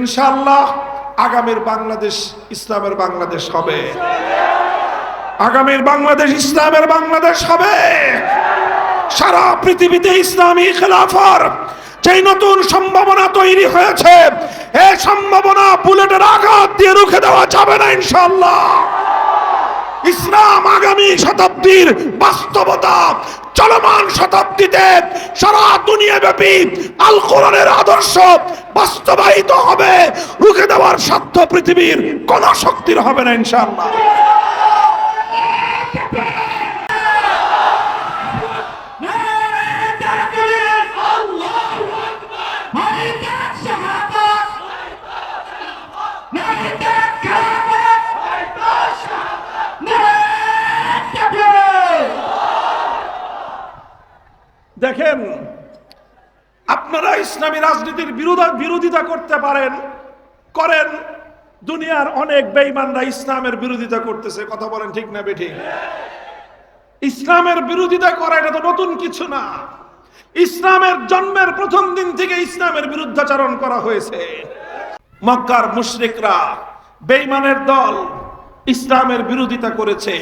ইনশাআল্লাহ আগামীর বাংলাদেশ ইসলামের বাংলাদেশ হবে। আগামীর বাংলাদেশ ইসলামের বাংলাদেশ হবে। সারা পৃথিবীতে ইসলামী খেলাফার সেই নতুন সম্ভাবনা তৈরি হয়েছে এই সম্ভাবনা বুলেটের আঘাত দিয়ে রুখে দেওয়া যাবে না ইনশাআল্লাহ। ইসলাম আগামী শতাব্দীর বাস্তবতা চলমান শতাব্দীতে সারা দুনিয়া ব্যাপী আল কোরআনের আদর্শ বাস্তবায়িত হবে। রুখে দেওয়ার সাধ্য পৃথিবীর কোন শক্তির হবে না, ইনশাআল্লাহ। ইসলামী রাজনীতির বিরোধা, বিরোধিতা করতে পারেন, করেন। দুনিয়ার অনেক বেঈমানরা ইসলামের বিরোধিতা করতেছে। কথা বলেন ঠিক না বেঠিক? ইসলামের বিরোধিতা করা এটা তো নতুন কিছু না। ইসলামের জন্মের প্রথম দিন থেকে ইসলামের বিরুদ্ধাচরণ করা হয়েছে। মক্কার মুশরিকরা বেঈমানের দল ইসলামের বিরোধিতা করেছে।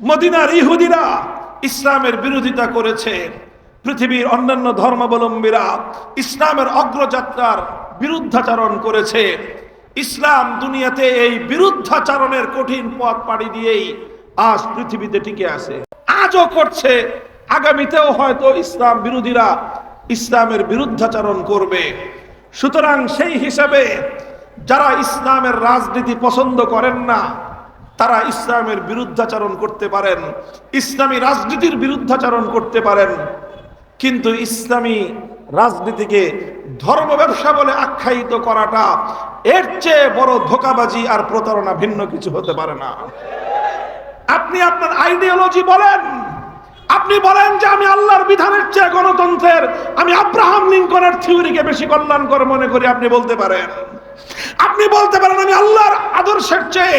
মদিনার ইহুদিরা ইসলামের বিরোধিতা করেছে। পৃথিবীর অন্যান্য ধর্মাবলম্বীরা ইসলামের অগ্রযাত্রার বিরুদ্ধাচরণ করেছে। ইসলাম দুনিয়াতে এই বিরুদ্ধাচরণের কঠিন পথ পাড়ি দিয়েই আজ পৃথিবীতে টিকে আছে। আজও করছে। আগামীতেও হয়তো ইসলাম বিরোধীরা ইসলামের বিরুদ্ধাচরণ করবে। সুতরাং সেই হিসাবে যারা ইসলামের রাজনীতি পছন্দ করেন না, তারা ইসলামের বিরুদ্ধাচরণ করতে পারেন। ইসলামী রাজনীতির বিরুদ্ধাচরণ করতে পারেন। কিন্তু ইসলামী রাজনীতিকে ধর্ম ব্যবসা বলে আখ্যায়িত করাটা এর চেয়ে বড় ধোকাবাজি আর প্রতারণা ভিন্ন কিছু হতে পারে না। আপনি আপনার আইডিওলজি বলেন, আপনি বলেন যে আমি আল্লাহর বিধানের চেয়ে গণতন্ত্রের, আমি আব্রাহাম লিঙ্কনের থিওরিকে বেশি কল্যাণকর মনে করি, আপনি বলতে পারেন। আপনি বলতে পারেন, আমি আল্লাহর আদর্শের চেয়ে,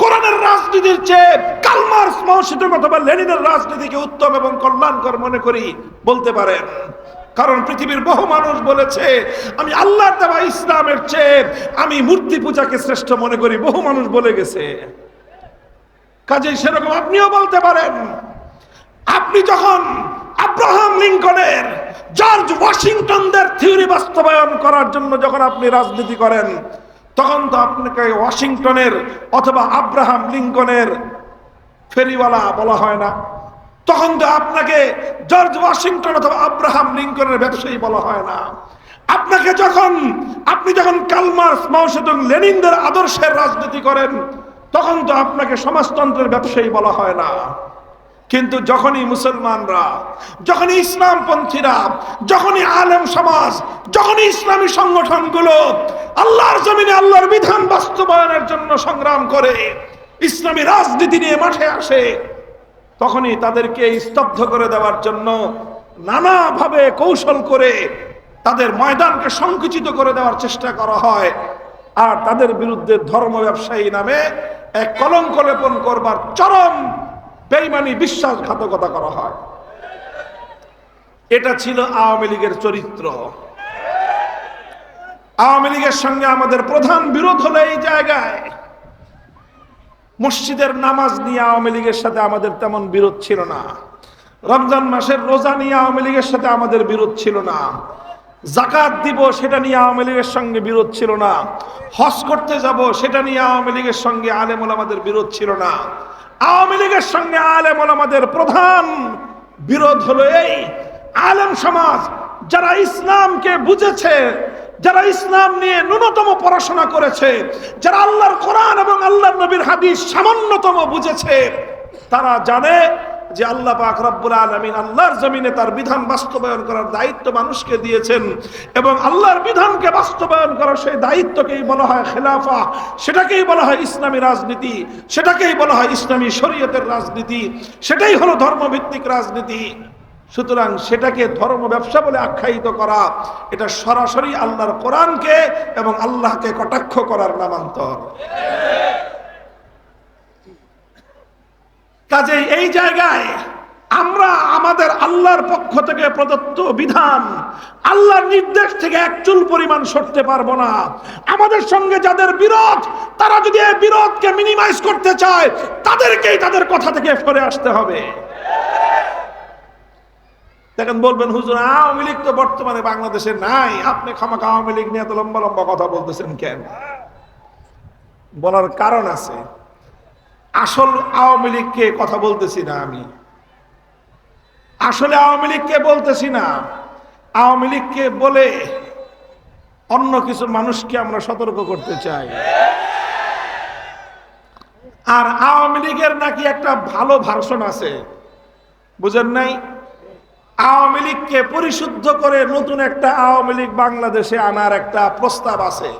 কোরআনের রাজনীতির চেয়ে কালমার্স মাওসিদক অথবা লেনিনের রাজনীতিকে উত্তম এবং কল্যাণকর মনে করি বলতে পারেন। কারণ পৃথিবীর বহু মানুষ বলেছে, আমি আল্লাহর দেওয়া ইসলামের চেয়ে আমি মূর্তি পূজাকে শ্রেষ্ঠ মনে করি। বহু মানুষ বলে গেছে। কাজেই সেরকম আপনিও বলতে পারেন। আপনি যখন আব্রাহাম লিঙ্কনের, জর্জ ওয়াশিংটনদের থিওরি বাস্তবায়ন করার জন্য যখন আপনি রাজনীতি করেন, তখন তো আপনাকে ওয়াশিংটনের অথবা আব্রাহাম লিঙ্কনের ফেরিওয়ালা বলা হয় না। তখন তো আপনাকে জর্জ ওয়াশিংটন অথবা আব্রাহাম লিঙ্কনের ব্যবসায়ী বলা হয় না। আপনাকে যখন, আপনি যখন কালমার্স মাওসেদং লেনিনদের আদর্শের রাজনীতি করেন, তখন তো আপনাকে সমাজতন্ত্রের ব্যবসায়ী বলা হয় না। কিন্তু যখনই মুসলমানরা, যখনই ইসলামপন্থীরা, যখনই আলেম সমাজ, যখনই ইসলামী সংগঠনগুলো আল্লাহর জমিনে আল্লাহর বিধান বাস্তবায়নের জন্য সংগ্রাম করে ইসলামী রাজনীতি নিয়ে মাঠে আসে, তখনই তাদেরকে স্তব্ধ করে দেওয়ার জন্য নানাভাবে কৌশল করে তাদের ময়দানকে সংকুচিত করে দেওয়ার চেষ্টা করা হয়। আর তাদের বিরুদ্ধে ধর্ম ব্যবসায়ী নামে এক কলঙ্ক লেপন করবার চরম বেইমানি বিশ্বাসঘাতকতা করা হয়। এটা ছিল আওয়ামী লীগের চরিত্র। আওয়ামী লীগের সঙ্গে আমাদের প্রধান বিরোধ হলো এই জায়গায়। মসজিদের নামাজ নিয়ে আওয়ামী লীগের সাথে আমাদের তেমন বিরোধ ছিল না। রমজান মাসের রোজা নিয়ে আওয়ামী লীগের সাথে আমাদের বিরোধ ছিল না। জাকাত দিব সেটা নিয়ে আওয়ামী লীগের সঙ্গে বিরোধ ছিল না। হজ করতে যাব সেটা নিয়ে আওয়ামী লীগের সঙ্গে আলেমুল আমাদের বিরোধ ছিল না। আওয়ামী লীগের সঙ্গে আলেমুল আমাদের প্রধান বিরোধ হলো এই আলেম সমাজ, যারা ইসলামকে বুঝেছে যারা ইসলাম নিয়ে ন্যূনতম পড়াশোনা করেছে, যারা আল্লাহর কোরআন এবং আল্লাহর নবীর হাদিস সামান্যতম বুঝেছে, তারা জানে যে আল্লাহ পাক রব্বুল আলমিন আল্লাহর জমিনে তার বিধান বাস্তবায়ন করার দায়িত্ব মানুষকে দিয়েছেন এবং আল্লাহর বিধানকে বাস্তবায়ন করার সেই দায়িত্বকেই বলা হয় খেলাফা, সেটাকেই বলা হয় ইসলামী রাজনীতি, সেটাকেই বলা হয় ইসলামী শরীয়তের রাজনীতি, সেটাই হলো ধর্মভিত্তিক রাজনীতি। সুতরাং সেটাকে ধর্ম ব্যবসা বলে আখ্যায়িত করা, এটা সরাসরি আল্লাহর কোরআনকে এবং আল্লাহকে কটাক্ষ করার নামান্তর। কাজেই এই জায়গায় আমরা আমাদের আল্লাহর পক্ষ থেকে প্রদত্ত বিধান, আল্লাহর নির্দেশ থেকে এক চুল পরিমাণ সরতে পারব না। আমাদের সঙ্গে যাদের বিরোধ, তারা যদি এই বিরোধকে মিনিমাইজ করতে চায়, তাদেরকেই তাদের কথা থেকে সরে আসতে হবে। দেখেন বলবেন, হুজুর, আওয়ামী লীগ তো বর্তমানে বাংলাদেশে নাই। আপনি খামাখা আওয়ামী লীগ নিয়ে এত লম্বা লম্বা কথা বলতেছেন কেন? বলার কারণ আছে। আসল আওয়ামী লীগকে কথা বলতেছি না আমি। আসলে আওয়ামী লীগকে বলতেছি না। আওয়ামী লীগকে বলে অন্য কিছু মানুষকে আমরা সতর্ক করতে চাই। আর আওয়ামী লীগের নাকি একটা ভালো ভার্সন আছে। বুঝেন নাই? আওয়ামী লীগকে পরিশুদ্ধ করে নতুন একটা আওয়ামী লীগ বাংলাদেশে আনার একটা প্রস্তাব আছে।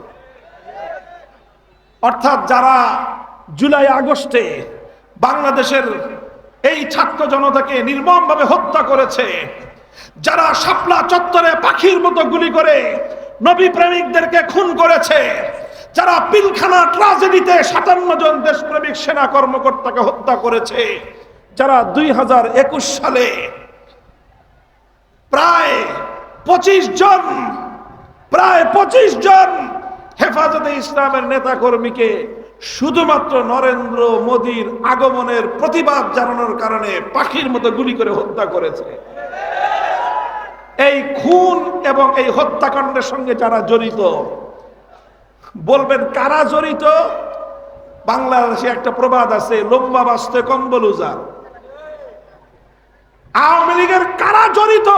অর্থাৎ যারা জুলাই আগস্টে বাংলাদেশের এই ছাত্র জনতাকে নির্মমভাবে হত্যা করেছে, যারা শাপলা চত্বরে পাখির মতো গুলি করে নবী প্রেমিকদেরকে খুন করেছে, যারা পিলখানা ট্রাজেডিতে সাতান্ন জন দেশপ্রেমিক সেনা কর্মকর্তাকে হত্যা করেছে, যারা দুই হাজার একুশ সালে প্রায় পঁচিশ জন, প্রায় পঁচিশ জন হেফাজতে ইসলামের নেতা কর্মীকে শুধুমাত্র নরেন্দ্র মোদীর আগমনের প্রতিবাদ জানানোর কারণে পাখির মতো গুলি করে হত্যা করেছে। এই খুন এবং এই হত্যাকাণ্ডের সঙ্গে যারা জড়িত, বলবেন কারা জড়িত? বাংলাদেশে একটা প্রবাদ আছে, লম্বা বাস্তে কম্বলুজা আওয়ামী লীগের কারা জড়িত?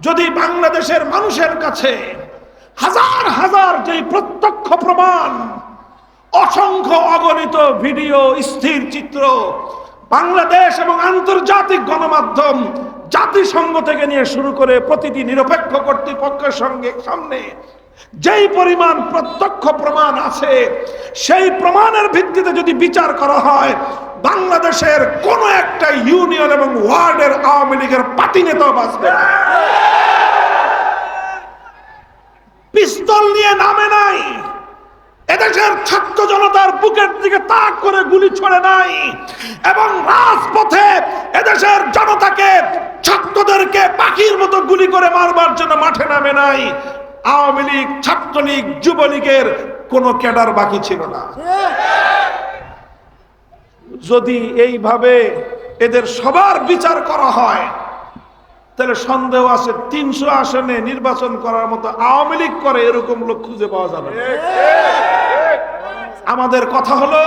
যদি বাংলাদেশের মানুষের কাছে হাজার হাজার যে প্রত্যক্ষ প্রমাণ, অসংখ্য অগণিত ভিডিও, স্থির চিত্র বাংলাদেশ এবং আন্তর্জাতিক গণমাধ্যম জাতিসংঘ থেকে নিয়ে শুরু করে প্রতিটি নিরপেক্ষ কর্তৃপক্ষের সঙ্গে সামনে যেই পরিমাণ প্রত্যক্ষ প্রমাণ আছে, সেই প্রমাণের ভিত্তিতে যদি বিচার করা হয়, বাংলাদেশের কোন একটা ইউনিয়ন এবং ওয়ার্ডের আওয়ামী লীগের পার্টি নেতাও বাঁচবে পিস্তল নিয়ে নামে নাই, এদেশের ছাত্র জনতার বুকের দিকে তাক করে গুলি ছড়ে নাই, এবং রাজপথে এদেশের জনতাকে ছাত্রদেরকে পাখির মতো গুলি করে মারবার জন্য মাঠে নামে নাই। আওয়ামী লীগ, ছাত্রলীগ, যুবলীগের কোনো ক্যাডার বাকি ছিল না। যদি এইভাবে এদের সবার বিচার করা হয়, তাহলে সন্দেহ আছে, তিনশো আসনে নির্বাচন করার মতো আওয়ামী লীগ করে এরকম লোক খুঁজে পাওয়া যাবে আমাদের কথা হলো,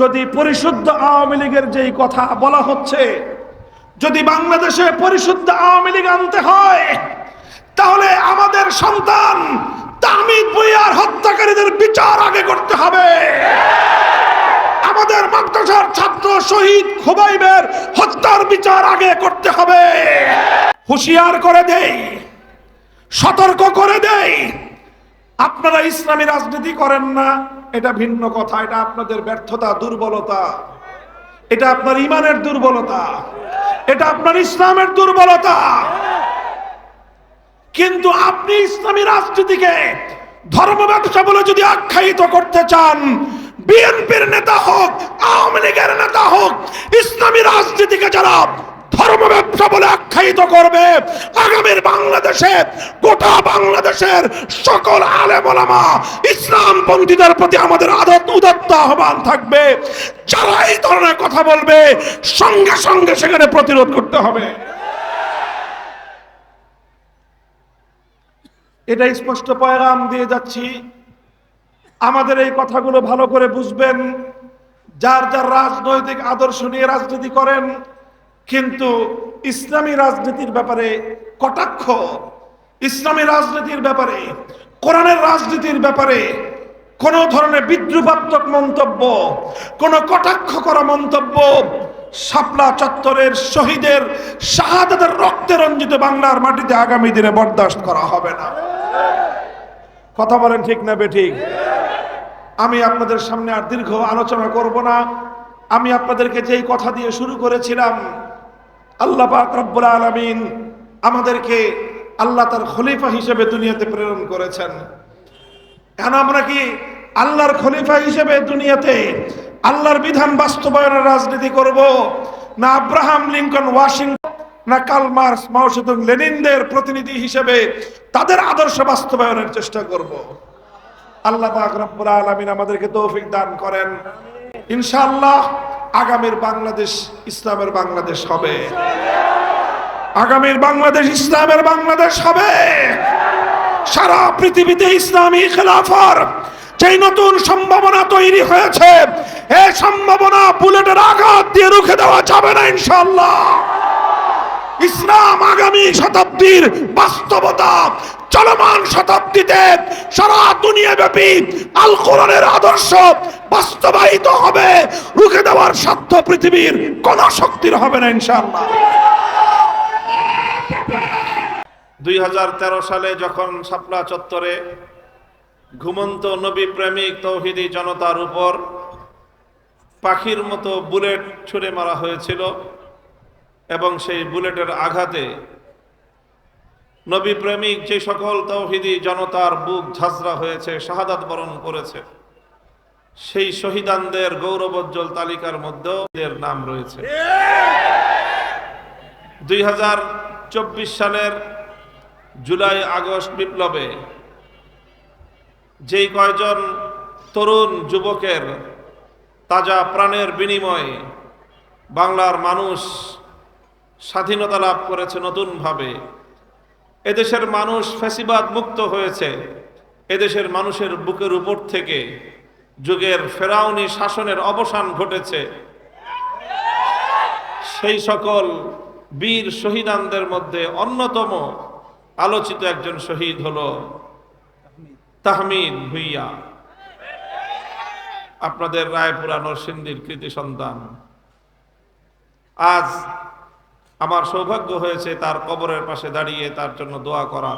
যদি পরিশুদ্ধ আওয়ামী লীগের যেই কথা বলা হচ্ছে, যদি বাংলাদেশে পরিশুদ্ধ আওয়ামী লীগ আনতে হয় তাহলে আমাদের সন্তান তামিদ বইয়ার হত্যাকারীদের বিচার আগে করতে হবে। আমাদের মাদ্রাসার ছাত্র শহীদ খুবাইবের হত্যার বিচার আগে করতে হবে। হুঁশিয়ার করে দেই, সতর্ক করে দেই। আপনারা ইসলামী রাজনীতি করেন না, এটা ভিন্ন কথা, এটা আপনাদের ব্যর্থতা, দুর্বলতা। এটা আপনার ইমানের দুর্বলতা, এটা আপনার ইসলামের দুর্বলতা। কিন্তু আপনি ইসলামী রাজনীতিকে ধর্ম ব্যবসা বলে যদি আখ্যায়িত করতে চান, বিএনপির নেতা হোক, আওয়ামী লীগের নেতা হোক, ইসলামী রাজনীতিকে যারা ধর্ম ব্যবসা বলে আখ্যায়িত করবে, আগামীর বাংলাদেশে, গোটা বাংলাদেশের সকল আলেম ইসলাম পন্থীদের প্রতি আমাদের আদত উদত্ত আহ্বান থাকবে। যারা এই ধরনের কথা বলবে, সঙ্গে সঙ্গে সেখানে প্রতিরোধ করতে হবে। এটা স্পষ্ট পয়গাম দিয়ে যাচ্ছি। আমাদের এই কথাগুলো ভালো করে বুঝবেন। যার যার রাজনৈতিক আদর্শ নিয়ে রাজনীতি করেন, কিন্তু ইসলামী রাজনীতির ব্যাপারে কটাক্ষ, ইসলামী রাজনীতির ব্যাপারে, কোরআনের রাজনীতির ব্যাপারে কোন ধরনের বিদ্রুপাত্মক মন্তব্য, কোন কটাক্ষ করা মন্তব্য শাপলা চত্বরের শহীদের শাহাদাতের রক্তে রঞ্জিত বাংলার মাটিতে আগামী দিনে বরদাস্ত করা হবে না। কথা বলেন ঠিক না বেঠিক? আমি আপনাদের সামনে আর দীর্ঘ আলোচনা করব না। আমি আপনাদেরকে যেই কথা দিয়ে শুরু করেছিলাম, আল্লাহ পাক রব্বুল আলামিন আমাদেরকে আল্লাহ তার খলিফা হিসেবে দুনিয়াতে প্রেরণ করেছেন। কেন আমরা কি আল্লাহর খলিফা হিসেবে দুনিয়াতে আল্লাহর বিধান বাস্তবায়নের রাজনীতি করব? না আব্রাহাম লিঙ্কন ওয়াশিংটন না কার্ল মার্কস মাওসেতুং লেনিনদের প্রতিনিধি হিসেবে তাদের আদর্শ বাস্তবায়নের চেষ্টা করব। আল্লাহ পাক রব্বুল আলামিন আমাদেরকে তৌফিক দান করেন। ইনশাআল্লাহ আগামীর বাংলাদেশ ইসলামের বাংলাদেশ হবে। আগামীর বাংলাদেশ ইসলামের বাংলাদেশ হবে। সারা পৃথিবীতে ইসলামী খেলাফর যেই নতুন সম্ভাবনা তৈরি হয়েছে এই সম্ভাবনা বুলেটের আঘাত দিয়ে রুখে দেওয়া যাবে না ইনশাআল্লাহ। ইসলাম আগামী শতাব্দীর বাস্তবতা চলমান শতাব্দীতে সারা দুনিয়াব্যাপী আল কোরআনের আদর্শ বাস্তবায়িত হবে। রুখে দেওয়ার সাধ্য পৃথিবীর কোন শক্তির হবে না, ইনশাআল্লাহ। দুই হাজার তেরো সালে যখন শাপলা চত্বরে ঘুমন্ত নবী প্রেমিক তৌহিদি জনতার উপর পাখির মতো বুলেট ছুড়ে মারা হয়েছিল এবং সেই বুলেটের আঘাতে নবী প্রেমিক যে সকল তৌহিদি জনতার বুক ঝাঁঝরা হয়েছে, শাহাদাত বরণ করেছে, সেই শহীদানদের গৌরবোজ্জ্বল তালিকার মধ্যেও এদের নাম রয়েছে। দুই হাজার চব্বিশ সালের জুলাই আগস্ট বিপ্লবে যেই কয়জন তরুণ যুবকের তাজা প্রাণের বিনিময়ে বাংলার মানুষ স্বাধীনতা লাভ করেছে নতুনভাবে। এদেশের মানুষ ফ্যাসিবাদ মুক্ত হয়েছে। এদেশের মানুষের বুকের উপর থেকে যুগের ফেরাউনি শাসনের অবসান ঘটেছে। সেই সকল বীর শহীদানদের মধ্যে অন্যতম আলোচিত একজন শহীদ হল তাহমিদ ভুইয়া। আপনাদের রায়পুরা নরসিংদীর কৃতি সন্তান। আজ আমার সৌভাগ্য হয়েছে তার কবরের পাশে দাঁড়িয়ে তার জন্য দোয়া করা।